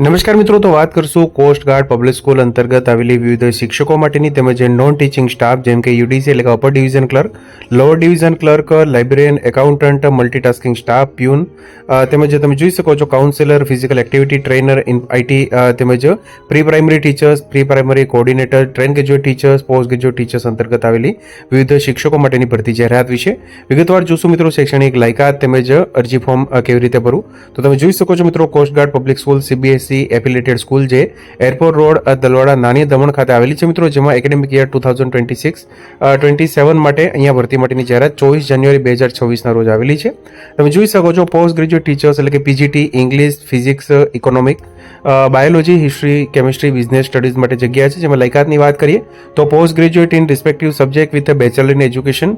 નમસ્કાર મિત્રો તો વાત કરશું ગાર્ડ પબ્લિક સ્કૂલ અંતર્ગત આવેલી વિવિધ શિક્ષકો માટેની તેમજ નોન ટીચિંગ સ્ટાફ જેમ કે યુડીસી એટલે કે upper division clerk lower division clerk librarian accountant multitasking staff peon તેમજ તમે જોઈ શકો છો counsellor physical activity trainer in IT તેમજ pre primary teachers pre primary coordinator train graduate teachers post graduate teachers અંતર્ગત આવેલી વિવિધ શિક્ષકો માટેની ભરતી જાહેરાત વિશે વિગતવાર જોશું મિત્રો શૈક્ષણિક લાયકાત તેમજ અરજી ફોર્મ કેવી રીતે ભરવું તો તમે જોઈ શકો છો મિત્રો guard public school CBS SSC affiliated school જે એરપોર્ટ રોડ દલવાડા નાની દમણ ખાતે આવેલી છે મિત્રો જેમાં academic year two thousand twenty six twenty seven માટે અહીંયા ભરતી માટેની જાહેરાત ચોવીસ જાન્યુઆરી બે હજાર છવ્વીસના રોજ આવેલી છે તમે જોઈ શકો છો પોસ્ટ ગ્રેજ્યુએટ ટીચર્સ એટલે કે PGT English physics economic biology history chemistry business studies માટે જગ્યા છે જેમાં લાયકાતની વાત કરીએ તો post graduate in respective subject with a bachelor in education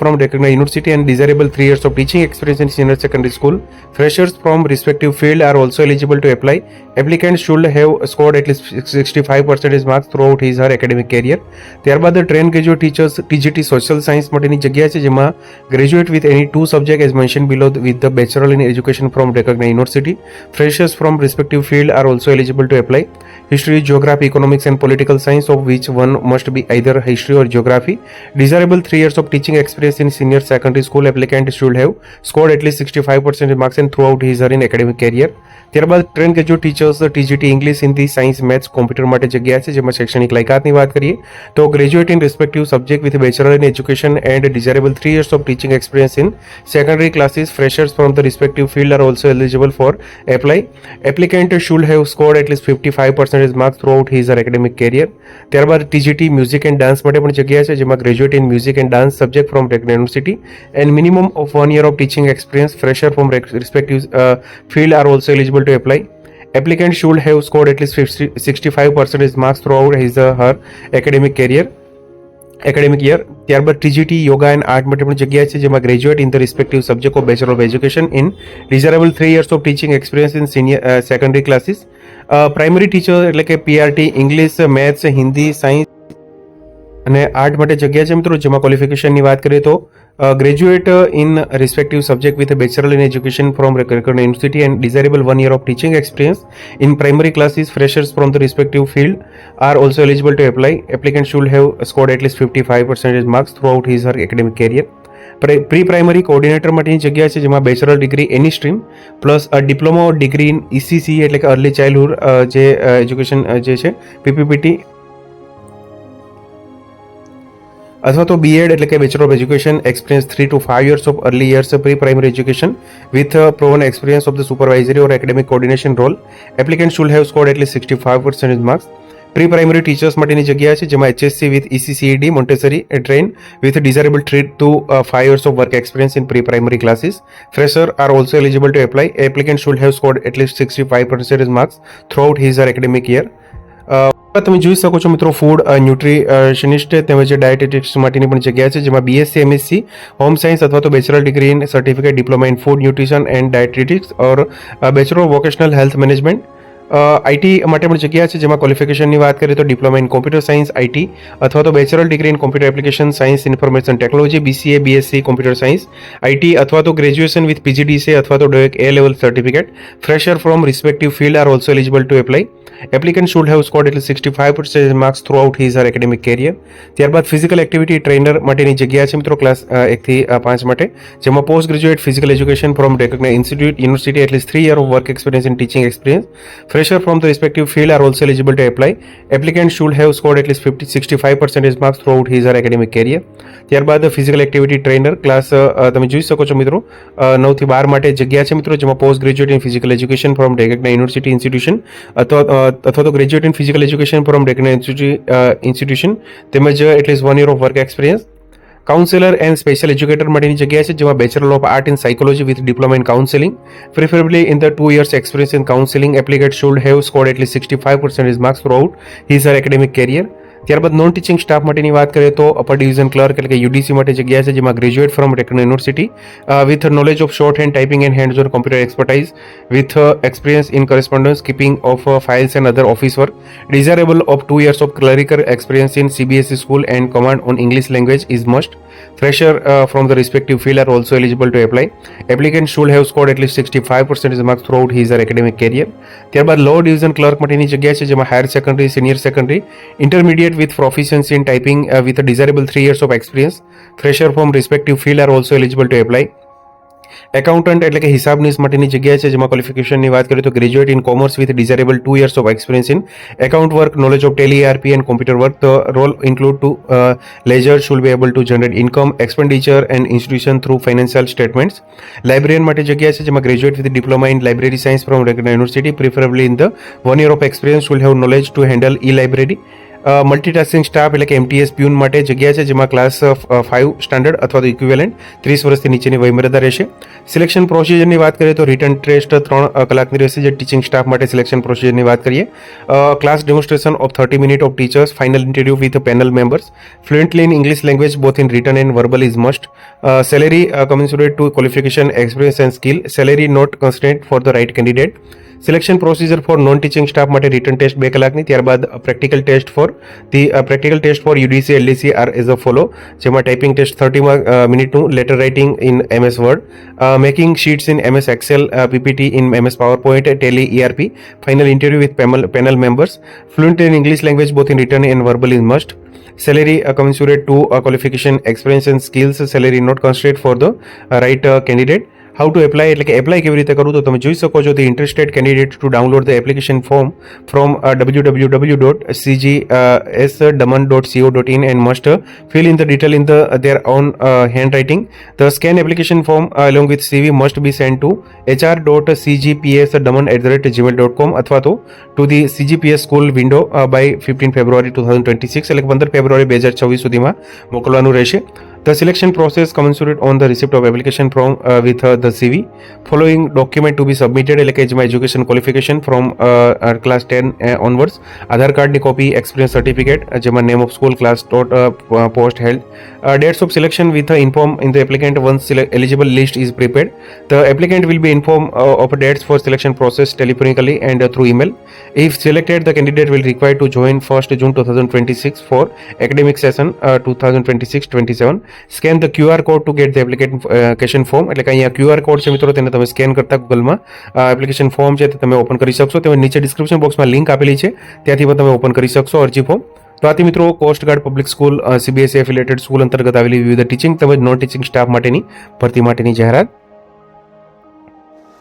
from recognise university and desirable three years of teaching experience in senior secondary school freshers from respective field are also eligible to apply applicant should have scored at least sixty five percentage marks throughout his her academic career ત્યારબાદ train graduate teachers TGT social science માટેની જગ્યા છે જેમાં graduate with any two subject as mention below with the bachelor in education from recognise university freshers from respective field are also eligible to apply history geography economics and political science of which one must be either history or geography desirable three years of teaching experience in senior secondary school applicant should have scored at least sixty five percentage marks and through throughout his her in academic career ત્યારબાદ train graduate જો teachers TGT English Hindi science maths computer માટે જગ્યા છે જેમાં શૈક્ષણિક લાયકાતની વાત કરીએ તો graduate in respective subject with bachelor in education and desirable three years of teaching experience in secondary classes freshers from the respective field are also eligible for apply applicant should have scored at least fifty five percentage marks throughout his R academic career ત્યારબાદ TGT music and dance માટે પણ જગ્યા છે જેમાં graduate in music and dance subject from university and minimum of one year of teaching experience fresher from respective field are also eligible to apply applicant should have scored at least 50, 65% marks throughout his uh, her academic career academic year ત્યારબાદ TGT yoga and આર્ટમાં પણ જગ્યા છે જેમાં graduate in the respective subject of bachelor of education in desirable three years of teaching experience in senior secondary classes primary teacher એટલે કે PRT English maths Hindi science અને art માટે જગ્યા છે મિત્રો જેમાં ક્વોલિફિકેશનની વાત કરીએ તો Uh, graduate uh, in respective subject with a bachelor in education from recognized university and desirable one year of teaching experience in primary classes freshers from the respective field are also eligible to apply applicant should have scored at least 55 percentage marks throughout his her academic career pre primary coordinator માટેની જગ્યા છે જેમાં bachelor degree any stream plus diploma degree in ECC એટલે કે early childhood જે education જે છે પીપીપીટી અથવા તો બી એડ એટલે કે bachelor of education experience three two five years of early years pre primary education with proven experience of the supervisory or academic coordination role applicant should have scored at least sixty five percentage marks pre primary teachers માટેની જગ્યા છે જેમાં HSC with ECCED Montessori train with desirable three two five years of work experience in pre primary classes fresher are also eligible to apply applicant should have scored at least sixty five percentage marks through his R academic year તમે જોઈ શકો છો મિત્રો food nutritionist તેમજ dietetics માટેની પણ જગ્યા છે જેમાં બીએસસી એમએસસી હોમ સાયન્સ અથવા તો bachelor degree in certificate diploma in food nutrition and dietetics or bachelor vocational health management IT માટે પણ જગ્યા છે જેમાં ક્વોલિફિકેશનની વાત કરીએ તો diploma in computer science IT અથવા તો bachelor degree in computer application science information technology BCA BSc computer science IT અથવા તો ગ્રેજ્યુએશન વિથ પીજીડીસી અથવા તો DOEACC A level certificate fresher from respective field are also eligible to apply applicant should have scored at least sixty five percent marks throughout his R academic career ત્યારબાદ physical activity trainer માટેની જગ્યા છે મિત્રો class એકથી પાંચ માટે જેમાં post graduate physical education from recognise institute university at least three year of work experience in teaching experience Fresher from the respective field are also eligible to apply. Applicants should have scored at least 50 65 percentage marks throughout his or academic career. ત્યારબાદ physical activity trainer class તમે જોઈ શકો છો મિત્રો નવથી બાર માટે જગ્યા છે મિત્રો જેમાં post graduate in physical education from recognise university institution અથવા અથવા તો graduate in physical education from recognise institution તેમજ at least one year of work experience counsellor and special educator માટેની જગ્યા છે જેમાં bachelor of art in psychology with diploma in counselling preferably in the two years experience in counselling applicant should have score at least sixty five percentage marks throughout his her academic carrier त્યારબાદ non teaching staff માટેની વાત કરીએ તો upper division ક્લERK એટલે કે UDC માટે જગ્યા છે જેમાં graduate from recognise university with knowledge of shorthand typing and hand જોર computer expertise with experience in correspondence keeping of files and other office work desirable of 2 years of clerical experience in CBSE school and command on English language is must fresher from the respective field are also eligible to apply applicant should have scored at least 65% marks THROUGHOUT his academic career ત્યાર બાદ લો division clerk માટેની જગ્યા છે જેમાં higher secondary senior secondary certificate with proficiency in typing uh, with a desirable 3 years of experience. Fresher from respective field are also eligible to apply. Accountant એટલે કે હિસાબનીસ માટેની જગ્યા છે જેમાં ક્વોલિફિકેશનની વાત કરીએ તો graduate in commerce with desirable two years of experience in account work knowledge of Tally RP and computer work the role include to ledger should be able to generate income expenditure and institution through financial statements librarian માટે જગ્યા છે જેમાં graduate with diploma in library science from regular university preferably in the one year of experience should have knowledge to handle e library multitasking staff એટલે કે MTS peon માટે જગ્યા છે જેમાં ક્લાસ ફાઇવ સ્ટાન્ડર્ડ અથવા તો ઇક્વિવેલન્ટ ત્રીસ વર્ષથી નીચેની વયમર્યાદા રહેશે સિલેક્શન પ્રોસિજરની વાત કરીએ તો રિટર્ન ટેસ્ટ ત્રણ કલાકની રહેશે જે ટીચિંગ સ્ટાફ માટે સિલેક્શન પ્રોસિજરની વાત કરીએ class demonstration of thirty minute of teachers final interview with panel members fluently in English language both in written and verbal is must salary commensurate to qualification experience and skill salary not constant for the right candidate selection procedure for non teaching staff માટે written test બે કલાકની ત્યારબાદ practical test for the practical test for UDC LDC are as a follow જેમાં typing test થર્ટીમાં મિનિટનું letter writing in MS Word making sheets in MS Excel PPT in MS PowerPoint Tally ERP final interview with panel members fluent in English language both in written and verbal in must salary uh, to to uh, and skills salary not constant for the for candidate how to apply એટલે કે apply કેવી રીતે કરવું તો તમે જોઈ શકો છો the interested candidate to download the application form from W W W dot CG S Daman dot CO dot in and must fill in the detail in the there on hand writing the scan application form along with CV must be send to HR dot CGPS Daman at the rate Gmail dot com અથવા તો to the CGPS school window by fifteen February two thousand twenty six એટલે પંદર ફેબ્રુઆરી બે હજાર છવ્વીસ સુધીમાં મોકલવાનું રહેશે The selection process commences on the receipt of application from uh, with uh, the CV. Following document to be submitted, like my education qualification from uh, class 10 onwards, Aadhaar card ni copy, experience certificate, uh, jama name of school, class taught, post held. Uh, dates of selection with the inform in the applicant once eligible list is prepared. The applicant will be informed of dates for selection process telephonically and through email. If selected, the candidate will require to join 1st June 2026 for academic session 2026-27. Scan the QR code to get the application form એટલે કે અહીંયા QR code છે મિત્રો તેને તમે scan કરતા ગૂગલમાં application form છે તે તમે ઓપન કરી શકશો તેમજ નીચે ડિસ્ક્રિપ્શન બોક્સમાં લિંક આપેલી છે ત્યાંથી પણ તમે ઓપન કરી શકશો અરજી ફોર્મ તો આથી મિત્રો coast guard public school CBSE affiliated school અંતર્ગત આવેલી વિવિધ ટીચિંગ તેમજ નોન ટીચિંગ સ્ટાફ માટેની ભરતી માટેની જાહેરાત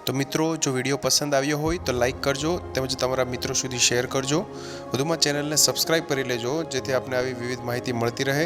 તો મિત્રો જો વિડીયો પસંદ આવ્યો હોય તો લાઇક કરજો તેમજ તમારા મિત્રો સુધી શેર કરજો વધુમાં ચેનલને સબસ્ક્રાઈબ કરી લેજો જેથી આપને આવી વિવિધ માહિતી મળતી રહે